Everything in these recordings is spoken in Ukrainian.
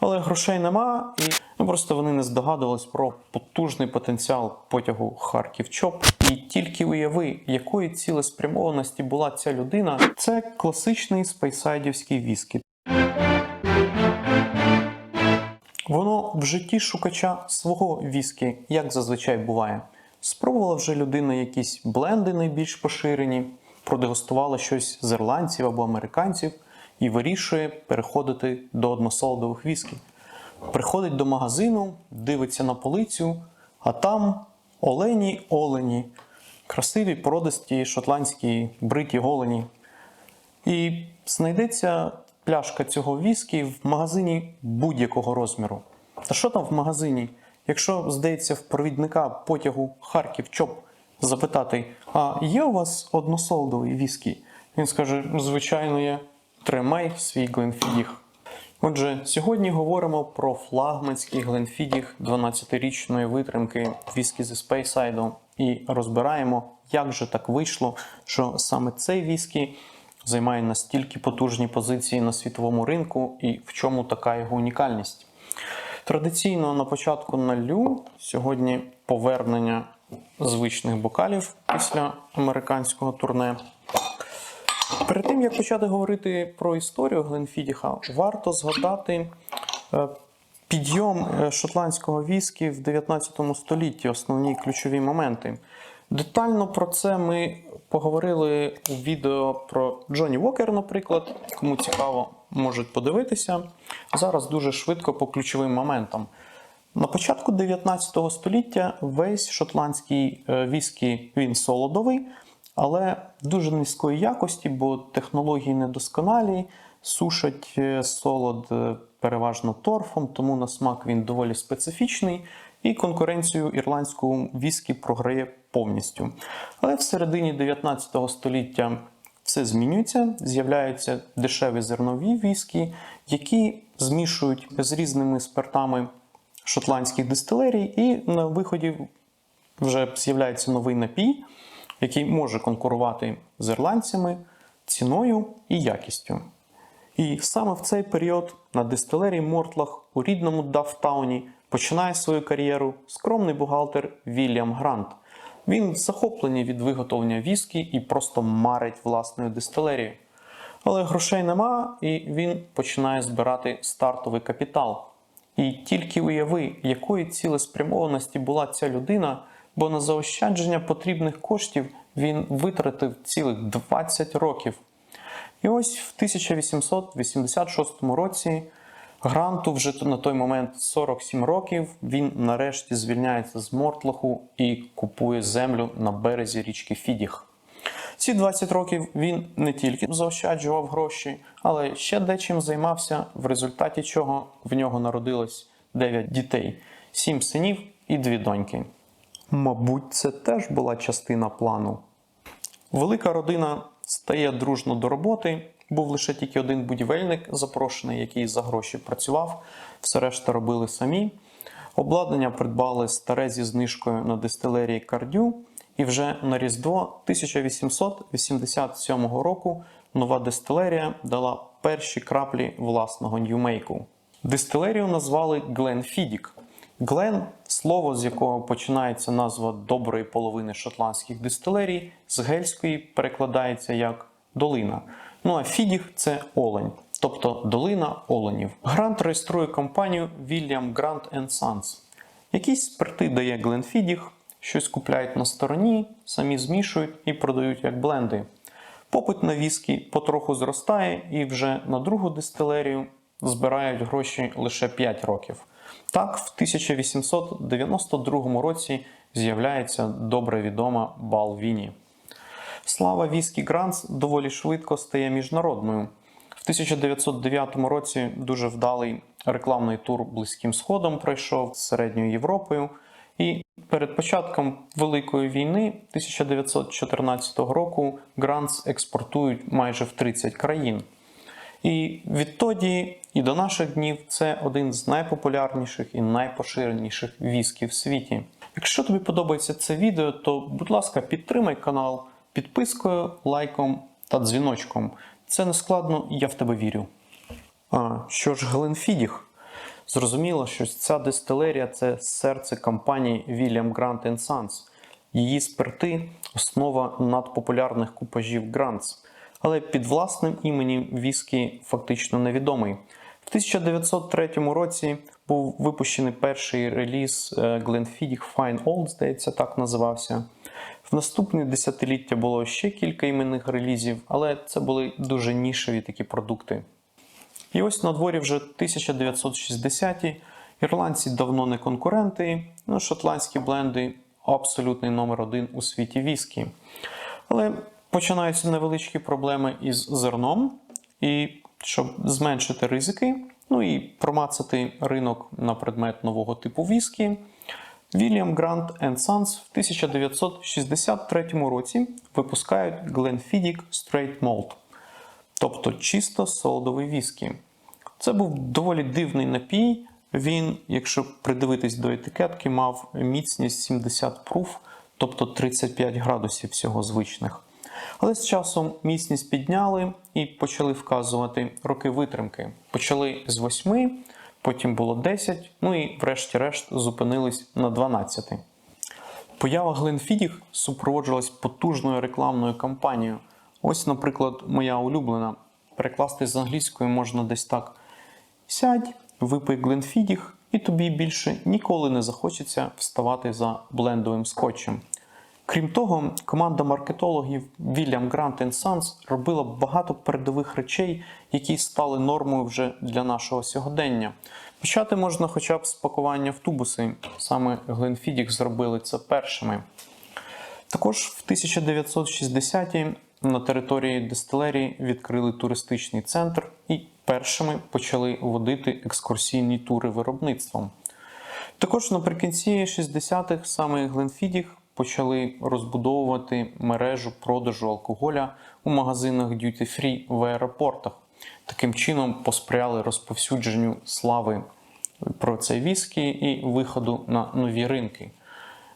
Але грошей нема, і ну, просто вони не здогадувались про потужний потенціал потягу Харків ЧОП. І тільки уяви, якої цілеспрямованості була ця людина, це класичний спейсайдівський віскі. Воно в житті шукача свого віскі, як зазвичай буває. Спробувала вже людина якісь бленди найбільш поширені, продегустувала щось з ірландців або американців і вирішує переходити до односолодових віскі. Приходить до магазину, дивиться на полицю, а там олені олені, красиві породисті шотландські бриті голені. І знайдеться пляшка цього віскі в магазині будь-якого розміру. Та що там в магазині? Якщо, здається, в провідника потягу Харків ЧОП запитати, а є у вас односолодовий віскі? Він скаже: звичайно, є. Тримай свій Гленфідіг. Отже, сьогодні говоримо про флагманський Гленфідіг 12-річної витримки віскі зі Спейсайду і розбираємо, як же так вийшло, що саме цей віскі займає настільки потужні позиції на світовому ринку і в чому така його унікальність. Традиційно на початку налю сьогодні повернення звичних бокалів після американського турне. Перед тим як почати говорити про історію Гленфідіха, варто згадати е, підйом е, шотландського віскі в 19 столітті, основні ключові моменти. Детально про це ми поговорили у відео про Джонні Вокер, наприклад. Кому цікаво, можуть подивитися. Зараз дуже швидко по ключовим моментам. На початку 19 століття весь шотландський е, віскі він солодовий, але дуже низької якості, бо технології недосконалі, сушать е, солод е, переважно торфом, тому на смак він доволі специфічний, і конкуренцію ірландського віскі програє повністю. Але в середині 19 століття все змінюється, з'являються дешеві зернові віскі, які змішують з різними спиртами шотландських дистилерій, і на виході вже з'являється новий напій, який може конкурувати з ірландцями ціною і якістю. І саме в цей період на дистилерії Мортлах у рідному Дафтауні починає свою кар'єру скромний бухгалтер Вільям Грант. Він захоплений від виготовлення віскі і просто марить власною дистилерією. Але грошей нема, і він починає збирати стартовий капітал. І тільки уяви, якої цілеспрямованості була ця людина, бо на заощадження потрібних коштів він витратив цілих 20 років. І ось в 1886 році Гранту вже на той момент 47 років. Він нарешті звільняється з Мортлаху і купує землю на березі річки Фідіх. Ці 20 років він не тільки заощаджував гроші, але ще дечим займався, в результаті чого в нього народилось 9 дітей, 7 синів і 2 доньки. Мабуть, це теж була частина плану. Велика родина стає дружно до роботи. Був лише тільки один будівельник запрошений, який за гроші працював, все решта робили самі. Обладнання придбали старе зі знижкою на дистилерії Кардю, і вже на Різдво 1887 року нова дистилерія дала перші краплі власного ньюмейку. Дистилерію назвали Гленфідік. Глен слово, з якого починається назва доброї половини шотландських дистилерій, з гельської перекладається як долина. Ну а Фідіг це олень, тобто долина оленів. Грант реєструє компанію William Grant Sons. Якісь спирти дає Гленфідіг, щось купляють на стороні, самі змішують і продають як бленди. Попит на віскі потроху зростає, і вже на другу дистилерію збирають гроші лише 5 років. Так, в 1892 році з'являється добре відома Балвіні. Слава Віскі Гранц доволі швидко стає міжнародною. В 1909 році дуже вдалий рекламний тур Близьким Сходом пройшов з середньою Європою. І перед початком Великої війни 1914 року Гранц експортують майже в 30 країн. І відтоді і до наших днів це один з найпопулярніших і найпоширеніших вісків в світі. Якщо тобі подобається це відео, то будь ласка, підтримай канал підпискою, лайком та дзвіночком. Це не складно, я в тебе вірю. А що ж Гленфідіг? Зрозуміло, що ця дистилерія це серце компанії William Grant Sons. Її спирти основа надпопулярних купажів Grants, але під власним іменем віскі фактично невідомий. В 1903 році був випущений перший реліз е, Glenfiddich Fine Old, здається, так називався. В наступні десятиліття було ще кілька іменних релізів, але це були дуже нішеві такі продукти. І ось на дворі вже 1960-ті. Ірландці давно не конкуренти, ну, шотландські бленди абсолютний номер один у світі віскі. Але починаються невеличкі проблеми із зерном, і щоб зменшити ризики, ну і промацати ринок на предмет нового типу віскі, William Grant Sons в 1963 році випускають Glenfiddich Straight Malt, тобто чисто солодовий віскі. Це був доволі дивний напій. Він, якщо придивитись до етикетки, мав міцність 70 пруф, тобто 35 градусів всього звичних. Але з часом міцність підняли і почали вказувати роки витримки. Почали з 8, потім було 10, ну і врешті-решт зупинились на 12. Поява Гленфідіх супроводжувалась потужною рекламною кампанією. Ось, наприклад, моя улюблена. Перекласти з англійської можна десь так: сядь, випий Гленфідіх, і тобі більше ніколи не захочеться вставати за блендовим скотчем. Крім того, команда маркетологів William Grant Sons робила багато передових речей, які стали нормою вже для нашого сьогодення. Почати можна хоча б з пакування в тубуси. Саме Гленфідік зробили це першими. Також в 1960-ті на території дистилерії відкрили туристичний центр і першими почали водити екскурсійні тури виробництвом. Також наприкінці 60-х саме Гленфідіх почали розбудовувати мережу продажу алкоголя у магазинах Duty Free в аеропортах. Таким чином посприяли розповсюдженню слави про цей віскі і виходу на нові ринки.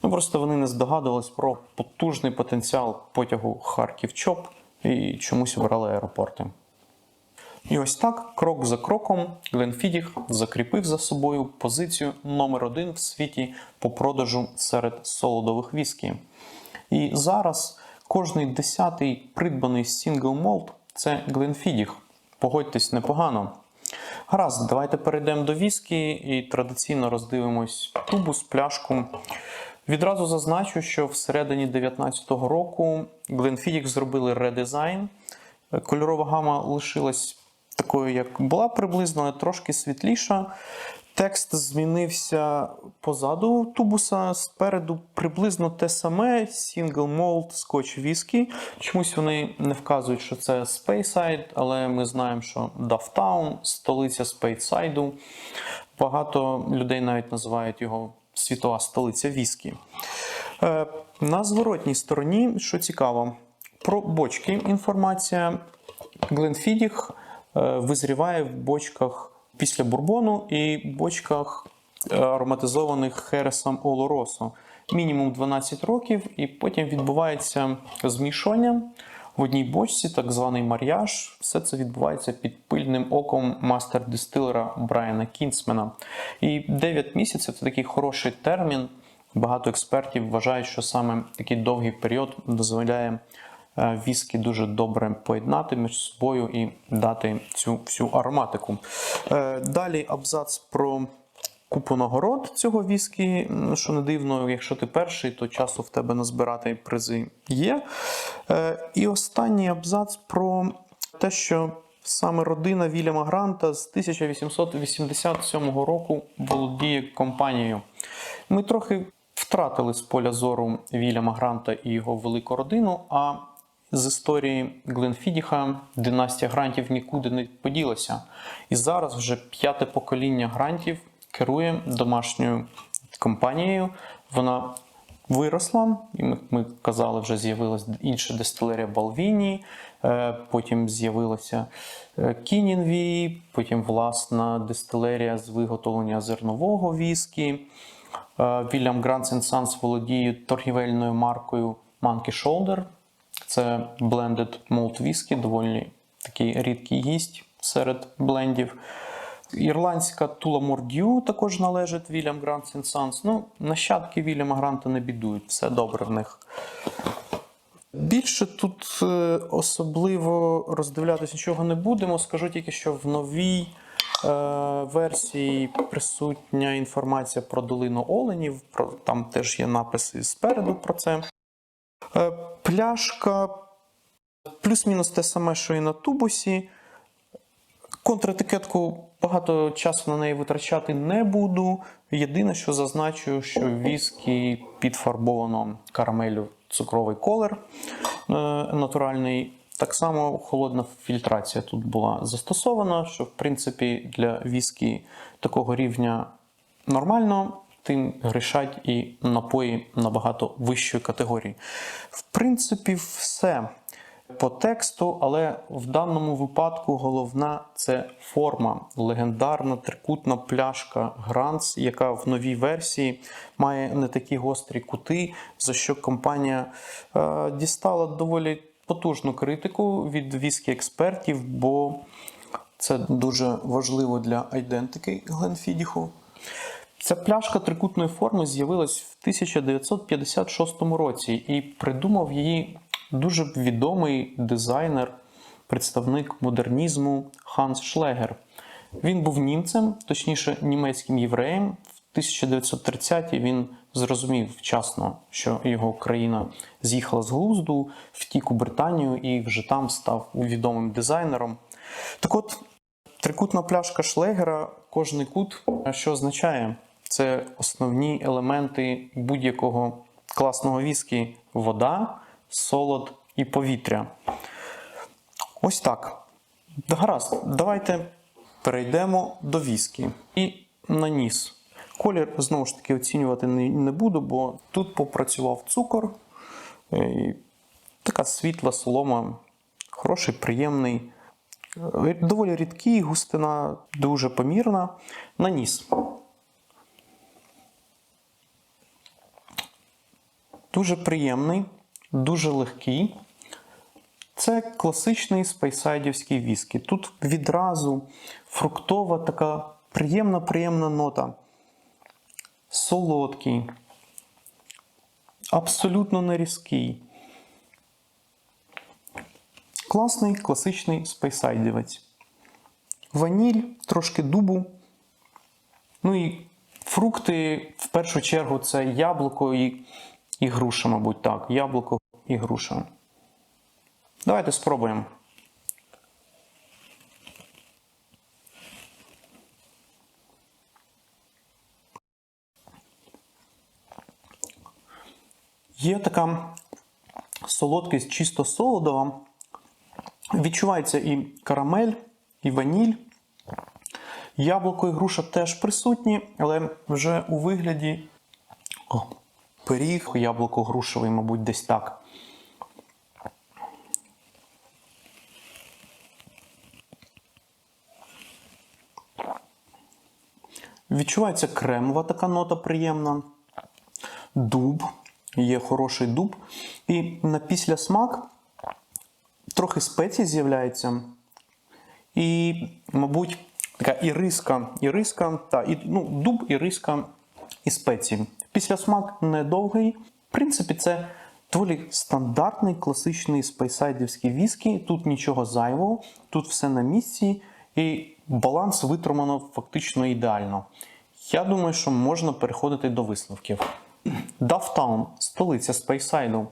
Ну, Просто вони не здогадувались про потужний потенціал потягу Харків-Чоп і чомусь обирали аеропорти. І ось так, крок за кроком, Гленфідіх закріпив за собою позицію номер один в світі по продажу серед солодових віскі. І зараз кожний десятий придбаний сінгл молт це Гленфідіх. Погодьтесь непогано. Гаразд, давайте перейдемо до віскі і традиційно роздивимось тубус, пляшку. Відразу зазначу, що всередині 2019 року Glenfiddich зробили редизайн. Кольорова гама лишилась такою, як була приблизно, але трошки світліша. Текст змінився позаду тубуса, спереду приблизно те саме: Single Malt, Scotch Whisky. Чомусь вони не вказують, що це Speyside, але ми знаємо, що Dufftown, столиця Спейсайду. Багато людей навіть називають його світова столиця віскі. Е, На зворотній стороні, що цікаво, про бочки інформація. Гленфідіх визріває в бочках після бурбону і бочках е, ароматизованих хересом Олоросо. Мінімум 12 років, і потім відбувається змішання в одній бочці, так званий мар'яж. Все це відбувається під пильним оком мастер-дистилера Брайана Кінсмена. І 9 місяців це такий хороший термін. Багато експертів вважають, що саме такий довгий період дозволяє е, віскі дуже добре поєднати між собою і дати цю всю ароматику. Е, Далі абзац про купу нагород цього віскі. Що не дивно, якщо ти перший, то часу в тебе назбирати призи є. Е, І останній абзац про те, що саме родина Вільяма Гранта з 1887 року володіє компанією. Ми трохи втратили з поля зору Вільяма Гранта і його велику родину. а з історії Гленфідіха династія грантів нікуди не поділася. І зараз вже п'яте покоління грантів керує домашньою компанією. Вона виросла, і ми, ми казали, вже з'явилася інша дистилерія Балвіні, е, потім з'явилася е, Кінінві, потім власна дистилерія з виготовлення зернового віскі. Вільям Грант Sons володіє торгівельною маркою Monkey Shoulder. Це blended malt whisky, доволі такий рідкий гість серед блендів. Ірландська Тула Мордю також належить Вільям Грант Сенсанс. Ну, нащадки Вільяма Гранта не бідують, все добре в них. Більше тут е, особливо роздивлятися нічого не будемо. Скажу тільки, що в новій е, версії присутня інформація про долину Оленів. Про, там теж є написи спереду про це. Е, пляшка плюс-мінус те саме, що і на тубусі. Контратикетку багато часу на неї витрачати не буду. Єдине, що зазначу, що віскі підфарбовано карамелю цукровий колер е, натуральний. Так само холодна фільтрація тут була застосована, що в принципі для віскі такого рівня нормально, тим грішать і напої набагато вищої категорії. В принципі, все по тексту, але в даному випадку головна це форма. Легендарна трикутна пляшка Гранц, яка в новій версії має не такі гострі кути, за що компанія е, дістала доволі потужну критику від віскі експертів, бо це дуже важливо для айдентики Гленфідіху. Ця пляшка трикутної форми з'явилась в 1956 році і придумав її дуже відомий дизайнер, представник модернізму Ханс Шлегер. Він був німцем, точніше, німецьким євреєм. В 1930-ті він зрозумів вчасно, що його країна з'їхала з глузду, втік у Британію і вже там став відомим дизайнером. Так от, трикутна пляшка Шлегера, кожний кут, що означає? Це основні елементи будь-якого класного віскі: вода, солод і повітря. Ось так. Гаразд, давайте перейдемо до віскі. І на ніс. Колір, знову ж таки, оцінювати не, буду, бо тут попрацював цукор. І така світла солома, хороший, приємний. Е, Доволі рідкий, густина дуже помірна. На ніс. Дуже приємний, дуже легкий. Це класичний спейсайдівський віскі. Тут відразу фруктова така приємна, приємна нота. Солодкий, абсолютно не різкий. Класний класичний спейсайдівець. Ваніль, трошки дубу. Ну і фрукти, в першу чергу, це яблуко і, і груша, мабуть, так. Яблуко і груша. Давайте спробуємо. Є така солодкість чисто солодова. Відчувається і карамель, і ваніль. Яблуко і груша теж присутні, але вже у вигляді пиріг, яблуко грушевий, мабуть, десь так. Відчувається кремова така нота приємна. Дуб, є хороший дуб. І на післясмак трохи спецій з'являється. І, мабуть, така іриска, іриска, та, і, ну, дуб, іриска і спеції. Післясмак недовгий. В принципі, це доволі стандартний класичний спейсайдівський віскі. Тут нічого зайвого, тут все на місці, і баланс витримано фактично ідеально. Я думаю, що можна переходити до висновків. Дафтаун, столиця Спейсайду,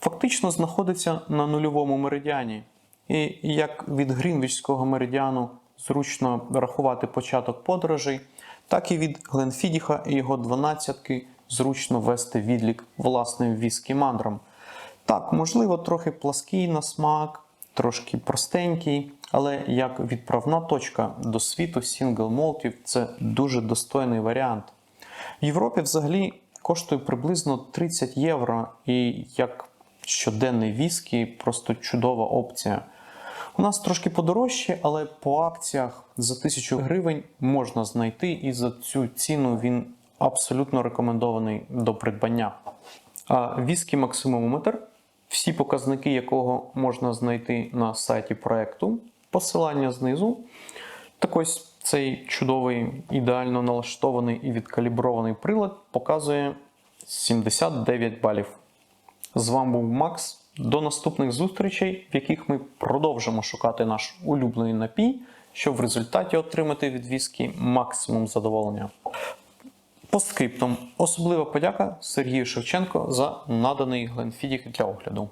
фактично знаходиться на нульовому меридіані. І як від Грінвічського меридіану зручно рахувати початок подорожей, так і від Гленфідіха і його дванадцятки зручно вести відлік власним віскі мандрам. Так, можливо, трохи плаский на смак, трошки простенький, але як відправна точка до світу сінгл молтів це дуже достойний варіант. В Європі взагалі коштує приблизно 30 євро, і як щоденний віскі, просто чудова опція. У нас трошки подорожче, але по акціях за 1000 гривень можна знайти, і за цю ціну він абсолютно рекомендований до придбання. Віскі максимометр, всі показники якого можна знайти на сайті проекту, посилання знизу. Так ось Цей чудовий, ідеально налаштований і відкалібрований прилад показує 79 балів. З вами був Макс. До наступних зустрічей, в яких ми продовжимо шукати наш улюблений напій, щоб в результаті отримати від віскі максимум задоволення. Постскриптум. Особлива подяка Сергію Шевченко за наданий Гленфідік для огляду.